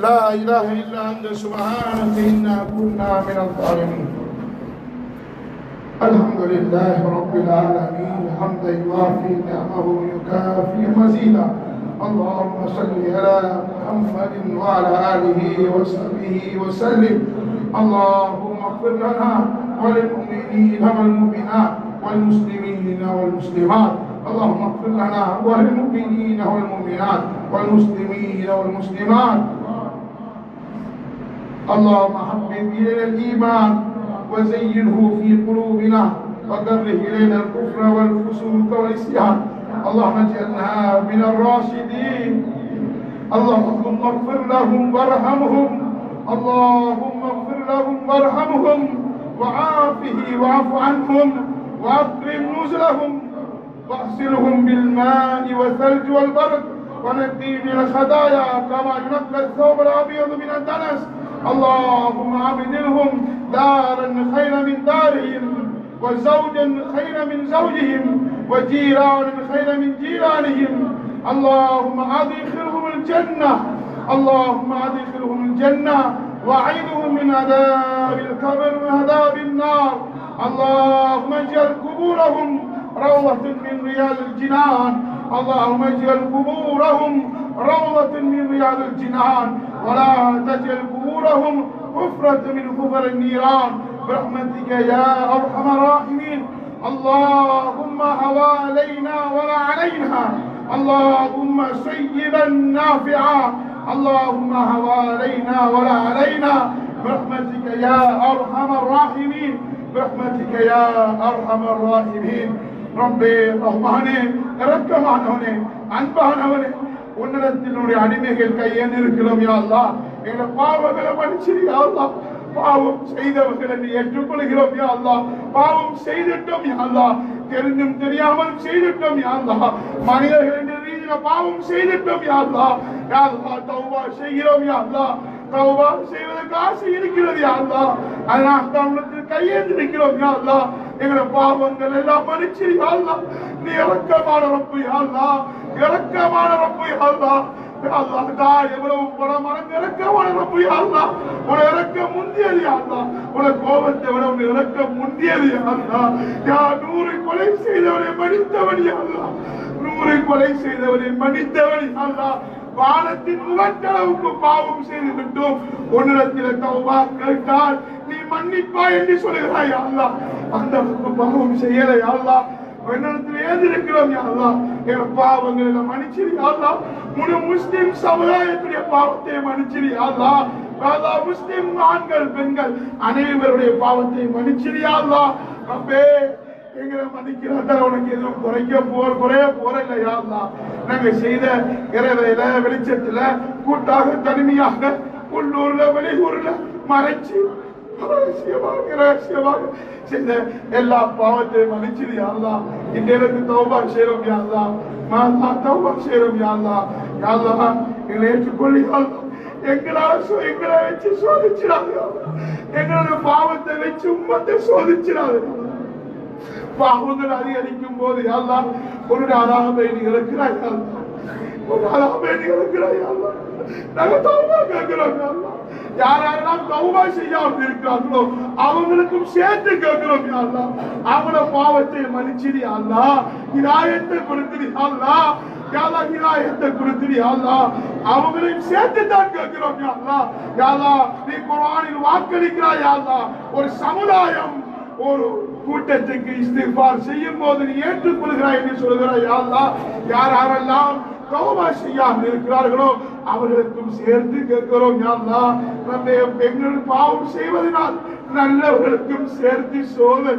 لا إله إلا أنت سبحانك إنا كنا من الظالمين. الحمد لله رب العالمين حمدا يوافي نعمه ويكافي مزيدا. اللهم صل على محمد وعلى آله وصحبه وسلم. اللهم اغفر لنا وللمؤمنين والمؤمنات والمسلمين والمسلمات. اللهم اغفر لنا وللمؤمنين والمؤمنات والمسلمين والمسلمات. اللهم حبب إلينا الإيمان وزينه في قلوبنا وكره إلينا الكفر والفسوق والعصيان. اللهم اجعلنا من الراشدين. اللهم اغفر لهم وارحمهم. اللهم اغفر لهم وارحمهم. وعافه واعف عنهم. وأكرم نزلهم. واغسلهم بالماء والثلج والبرد. ونقي من الخطايا كما ينقى الثوب الأبيض من الدنس. اللهم ابدلهم دارا خيرا من دارهم وزوجا خيرا من زوجهم وجيرانا خيرا من جيرانهم. اللهم أدخلهم الجنة اللهم أدخلهم الجنة وأعيدهم من عذاب القبر وعذاب النار. اللهم اجعل قبورهم روضة من رياض الجنان. اللهم اجعل قبورهم روضة من رياض الجنان. ولا تجعل قبورهم حفرة من حفر النيران برحمتك يا أرحم الراحمين اللهم حوالينا ولا علينا اللهم سيبا نافعا اللهم حوالينا ولا علينا برحمتك يا أرحم الراحمين برحمتك يا أرحم الراحمين ரப்பே ரஹ்மானே இரக்கமானவனே அன்பானவனே உன்னிடத்தில் உன்னுடைய அடிமைகள் கையேந்து இருக்கிறோம் யா அல்லாஹ் எங்களை பாவங்களை மன்னிச்சிரு யா பாவம் செய்தவர்களை நீ ஏற்றுக்கொள்கிறோம் யா பாவம் செய்துட்டோம் யாழ்லா தெரிஞ்சும் தெரிந்தும் தெரியாமல் செய்துட்டோம் யாழ்லா மனிதர்கள் என்ற ரீதியில பாவம் செய்துட்டோம் யாழ்லா யாழ்லா தௌபா செய்கிறோம் யாழ்லா தௌபா செய்வதற்கு ஆசை இருக்கிறது யாழ்லா அதனால் தமிழத்தில் கையேந்து நிற்கிறோம் எங்களை பாவங்கள் எல்லாம் மன்னிச்சு யாழ்லா நீ இறக்கமான ரப்பு யாழ்லா அல்லாஹ் இறக்கமான ரப்பு யாழ்லா அல்லாஹ் எவ்வளவு பணமான இறக்கமான ரப்பு யா அல்லாஹ். உன இறக்க முந்தியது யா அல்லாஹ்? உன கோபத்தை விட உன இறக்க முந்தியது யா யா நூறு கொலை செய்தவனை மன்னித்தவன் அல்லா அல்லாஹ்? நூறு கொலை செய்தவனை மன்னித்தவன் அல்லா அல்லாஹ்? வானத்தின் முகட்டளவுக்கு பாவம் செய்து விட்டோம். உன்னிடத்தில் தௌபா கேட்டால் நீ மன்னிப்பா என்று சொல்லுகிறாய் அல்லா அந்த அளவுக்கு பாவம் செய்யலை அல்லா என்னிடத்தில் ஏந்திருக்கிறோம் அல்லா என் பாவங்கள் எல்லாம் மன்னிச்சிரு அல்லா முழு முஸ்லிம் சமுதாயத்துடைய பாவத்தை மன்னிச்சிரு அல்லா அல்லா முஸ்லிம் ஆண்கள் பெண்கள் அனைவருடைய பாவத்தை மன்னிச்சிரு அல்லா ரப்பே எங்களை மன்னிக்கிறதா உனக்கு எதுவும் குறைக்க போற குறைய போற இல்லையா நாங்க செய்த இறைவையில வெளிச்சத்துல கூட்டாக தனிமையாக உள்ளூர்ல வெளியூர்ல மறைச்சு செய்த எல்லா பாவத்தையும் மன்னிச்சிரு யாழ்லா இன்றைக்கு தௌபா செய்றோம் யாழ்லா மாதா தௌபா செய்றோம் யாழ்லா யாழ்லா எங்களை ஏற்றுக்கொள்ளி யாழ்லா எங்களால எங்களை வச்சு சோதிச்சிடாது எங்களோட பாவத்தை வச்சு உம்மத்தை சோதிச்சிடாது பாவங்கள் அதிகரிக்கும் போது யாழ்லா உன்னுடைய அதாபை நீ இருக்கிறாய் யாழ்லா ஒரு அதாபை நீ இருக்கிறாய் யாழ்லா நாங்கள் தௌபா கேட்கிறோம் யா யார் யாரெல்லாம் தௌபா செய்யாமல் இருக்கிறார்களோ அவங்களுக்கும் சேர்த்து கேட்கிறோம் யா அல்லாஹ். அவங்கள பாவத்தை மன்னிச்சிடி அல்லா. இராயத்தை கொடுத்துடி அல்லா. யாரா இராயத்தை கொடுத்துடி அல்லா. அவங்களையும் சேர்த்து தான் கேட்கிறோம் யாருலாம் யாரா நீ குரானில் வாக்களிக்கிறாய் யா ஒரு சமுதாயம் ஒரு கூட்டத்துக்கு இஸ்திஃபார் செய்யும் போது நீ ஏற்றுக்கொள்கிறாய் என்று சொல்கிறாய் யாரா யார் யாரெல்லாம் தௌபா செய்யாமல் இருக்கிறார்களோ அவர்களுக்கும் சேர்ந்து கேட்கிறோம் யா அல்லாஹ் பெண்கள் பாவம் செய்வதனால் நல்லவர்களுக்கும் சேர்த்து சோதனை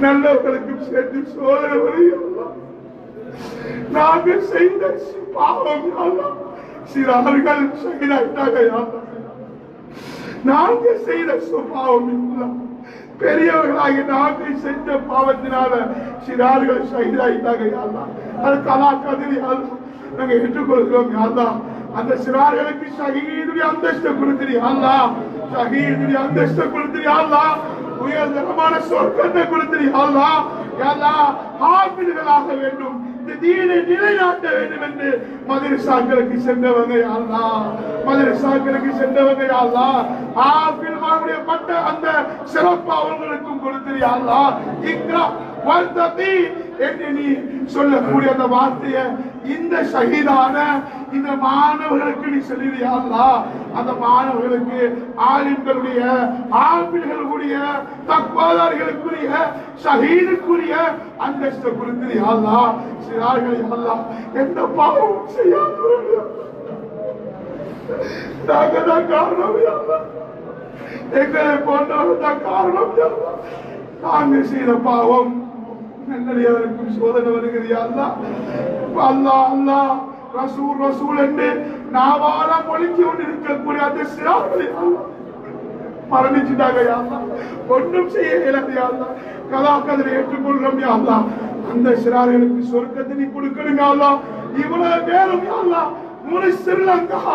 நல்லவர்களுக்கும் சேர்த்து சோதனை நாங்கள் செய்த பாவம் யா சிறார்கள் சகிதாயிட்டாங்க நாங்கள் செய்த சுபாவம் இல்லை பெரியவர்களாகி நாட்டை செஞ்ச பாவத்தினால சிறார்கள் சகிதாயிட்டாங்க யாழ்லா அது கலா கதிரி யாழ்லா நாங்க ஏற்றுக்கொள்கிறோம் யாழ்லா அந்த சிறார்களுக்கு சகிதுடைய அந்தஸ்தை கொடுத்துரு யாழ்லா ஷஹீதுடைய அந்தஸ்தை கொடுத்துரு யாழ்லா உயர்தரமான சொர்க்கத்தை கொடுத்துரு யாழ்லா யாழ்லா ஹாஃபிதுகளாக வேண்டும். இந்த தீனை நிலைநாட்ட வேண்டும் என்று மதரசாக்களுக்கு சென்றவங்க யாரா மதரசாக்களுக்கு சென்றவங்க யாரா ஆபில் மாவுடைய பட்ட அந்த சிறப்பு அவர்களுக்கும் கொடுத்து யாரா இக்ரா வர்த்ததி என்று நீ சொல்லக்கூடிய அந்த வார்த்தையை இந்த ஷஹீதான இந்த மாணவர்களுக்கு நீ சொல்லிடுறியா அந்த மாணவர்களுக்கு ஆலிம்களுடைய ஆபில்களுடைய தக்வாதாரிகளுக்குரிய ஷஹீதுக்குரிய அந்தஸ்தை கொடுத்தியா அல்லாஹ் சிறார்களை அல்லாஹ் எந்த பாவமும் செய்யாதவர்கள். நாங்க தான் காரணம் யா எங்களை போன்றவர்கள் தான் காரணம் யா செய்த பாவம் நல்லடியாருக்கும் சோதனை வருகிறது அல்லா அல்லா அல்லா ரசூல் ரசூல் என்று நாவால மொழிஞ்சு கொண்டு இருக்கக்கூடிய அந்த சிறார்களை மரணிச்சுட்டாங்க யாருலா ஒன்றும் செய்ய இயலாது யாருலா கலாக்கதிரை ஏற்றுக்கொள்றோம் யாருலா அந்த சிறார்களுக்கு சொர்க்கத்தை நீ கொடுக்கணும் யாருலா இவ்வளவு பேரும் யாருலா முழு ஸ்ரீலங்கா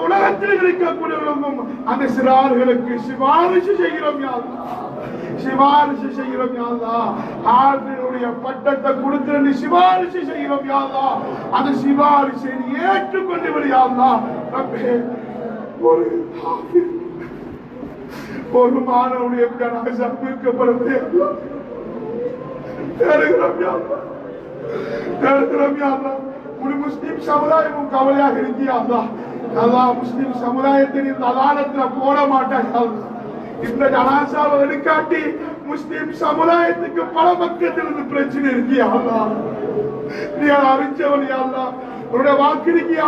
உலகத்தில் இருக்கக்கூடியவர்களும் அந்த சிறார்களுக்கு சிபாரிசு செய்கிறோம் யாருலா சிபாரிசு செய்கிறோம் யாருலா ஆளுடைய பட்டத்தை கொடுத்து நீ சிபாரிசு செய்கிறோம் யாருலா அந்த சிபாரிசை ஏற்றுக்கொண்டு விடு ரப்பே ஒரு ஒரு மாணவனுடைய ஜனாசா சம்பிக்கப்படுவதே தேடுகிறோம் யா அல்லாஹ். தேடுகிறோம் யா அல்லாஹ். முஸ்லிம் சமுதாயமும் கவலையாக இருக்கியா அல்லாஹ் முஸ்லிம் சமுதாயத்தின் இந்த அதானத்துல போட மாட்டாய் இந்த ஜனாசாவை எடுக்காட்டி முஸ்லிம் சமுதாயத்துக்கு பல பக்கத்தில் இருந்து பிரச்சனை இருக்கு அல்லாஹ் நீ அதை அறிஞ்சவன் யா உன்னுடைய வாக்கு இருக்கியா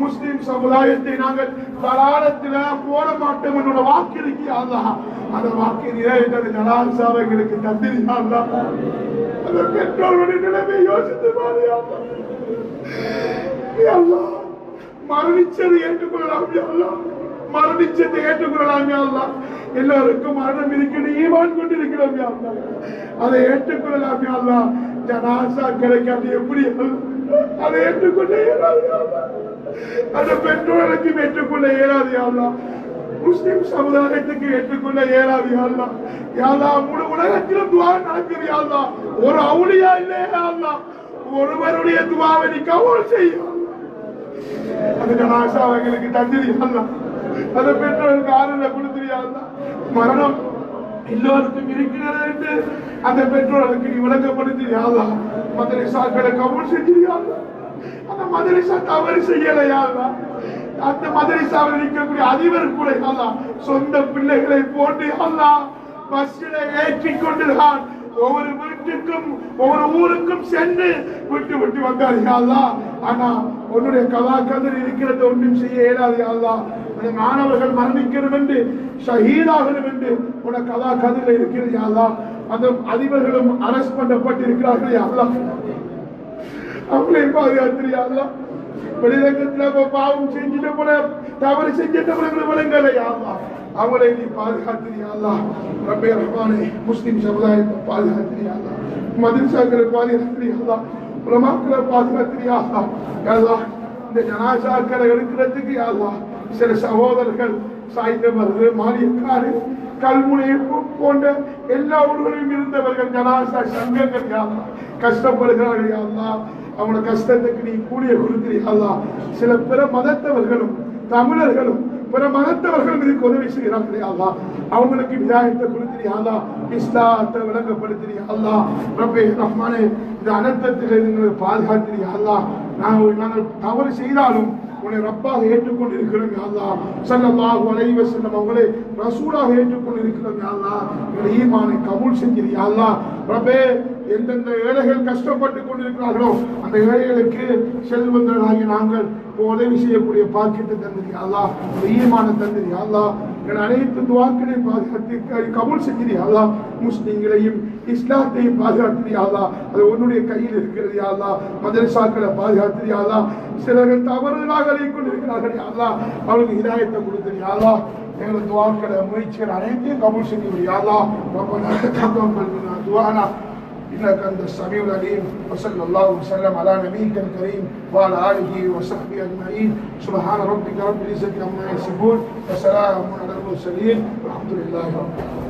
முஸ்லிம் சமுதாயத்தை நாங்கள் தலாலத்தில போட மாட்டோம் என்னோட வாக்கு இருக்கியா அந்த வாக்கு நிறைவேற்ற ஜனாசாவை எங்களுக்கு தந்திரியா அந்த பெற்றோருடைய நிலைமை யோசித்து பாரு அல்லாஹ் மரணிச்சது ஏற்றுக்கொள்ளலாம் யா மரணிச்சதை ஏற்றுக்கொள்ளலாம் யா எல்லாருக்கும் மரணம் இருக்கிறது ஈமான் கொண்டு இருக்கிறோம் அதை ஏற்றுக்கொள்ளலாம் யா அல்லாஹ் ஜனாசா கிடைக்காது எப்படி அதை ஏற்றுக்கொள்ள இயலாது அந்த பெற்றோர்களுக்கு ஏற்றுக்கொள்ள இயலாது யா முஸ்லிம் சமுதாயத்துக்கு ஏற்றுக்கொள்ள இயலாது யா யாழ்லா முழு உலகத்திலும் துவா நடக்குது யா ஒரு அவுளியா இல்லையா யா ஒருவருடைய துவாவை நீ கவல் செய்யும் அந்த ஜனாசா அவங்களுக்கு தந்திரியா அதை பெற்றோருக்கு ஆறுல கொடுத்துறியா மரணம் எல்லோருக்கும் இருக்கிறது என்று அந்த பெற்றோர்களுக்கு நீ விளங்கப்படுத்தியா மதரசாக்களை கபூல் செஞ்சிருயா அந்த மதரசா தவறு செய்யலையா அந்த மதரசாவில் இருக்கக்கூடிய அதிபர் கூட சொந்த பிள்ளைகளை போட்டு அல்லா பஸ்ஸில் ஏற்றிக் கொண்டுதான் ஒவ்வொரு வீட்டுக்கும் ஒவ்வொரு ஊருக்கும் சென்று விட்டு விட்டு வந்தார் யாழ்லா ஆனா உன்னுடைய கலாக்கதில் இருக்கிறது ஒன்றும் செய்ய இயலாது யாழ்லா அந்த மாணவர்கள் மரணிக்கணும் என்று ஷஹீதாகணும் என்று உன கலாக்கதில் இருக்கிறது யாழ்லா அந்த அதிபர்களும் அரஸ்ட் பண்ணப்பட்டிருக்கிறார்கள் யாழ்லா அவங்களே பாதுகாத்திரியாங்களா வெளிரங்கத்துல இப்ப பாவம் செஞ்சுட்டு போல தவறு செஞ்சுட்டு போல விளங்கலை யாழ்லா அவங்களை நீ பாதுகாத்திரியாங்களா ரப்பே ரஹ்மானே முஸ்லிம் சமுதாயத்தை பாதுகாத்திரியாங்களா மதரசாக்களை பாதுகாத்திரியாங்களா உலமாக்களை பாதுகாத்திரியாங்களா யாழ்லா இந்த ஜனாசாக்களை எடுக்கிறதுக்கு யாழ்லா சில சகோதரர்கள் சாய்ந்தமருது மாரியக்காடு கல்முனை போன்ற எல்லா ஊர்களிலும் இருந்தவர்கள் ஜனாசா சங்கங்கள் யாழ்லா கஷ்டப்படுகிறார்கள் யாழ்லா அவங்களோட கஷ்டத்துக்கு நீ கூலிய கொடுக்கிறீர்களா சில பிற மதத்தவர்களும் தமிழர்களும் பிற மதத்தவர்களும் இதுக்கு உதவி செய்கிறார்கள் அல்லா. அவங்களுக்கு விதாயத்தை கொடுத்திரியாளா இஸ்லாத்தை விளங்கப்படுத்திரியாளா ரப்பே ரஹ்மானே இந்த அனர்த்தத்தில் இருந்து பாதுகாத்திரியாளா நாங்கள் நாங்கள் தவறு செய்தாலும் உன்னை ரப்பாக ஏற்றுக்கொண்டு இருக்கிறோம் யாழ்லா சல்லல்லாஹு அலைஹி வஸல்லம் அவங்களே ரசூலாக ஏற்றுக்கொண்டு இருக்கிறோம் யாழ்லா எங்கள் ஈமானை கபூல் செஞ்சிரு யாழ்லா ரப்பே எந்தெந்த ஏழைகள் கஷ்டப்பட்டு கொண்டிருக்கிறார்களோ அந்த ஏழைகளுக்கு செல்வந்தர்களாகி நாங்கள் உதவி செய்யக்கூடிய பாக்கெட்டு தந்திரி அல்லா ஈமான தந்திரி அல்லா என அனைத்து துவாக்களை பாதுகாத்து கபூல் செஞ்சிரியா அல்லா முஸ்லீம்களையும் இஸ்லாத்தையும் பாதுகாத்திரியாதா அது உன்னுடைய கையில் இருக்கிறது. யாதா மதரசாக்களை பாதுகாத்திரியாதா சிலர்கள் தவறுதலாக கொண்டிருக்கிறார்கள். யாதா அவளுக்கு இதாயத்தை கொடுத்தது. யாதா எங்களது துவாக்களை முயற்சிகள் அனைத்தையும் கபூல் செஞ்சு யாதா ரொம்ப துவானா إنك أنت السميع العليم وصلى الله وسلم على نبيك الكريم وعلى آله وصحبه أجمعين. سبحان ربك رب العزة عما يصفون وسلام على المرسلين والحمد لله رب العالمين.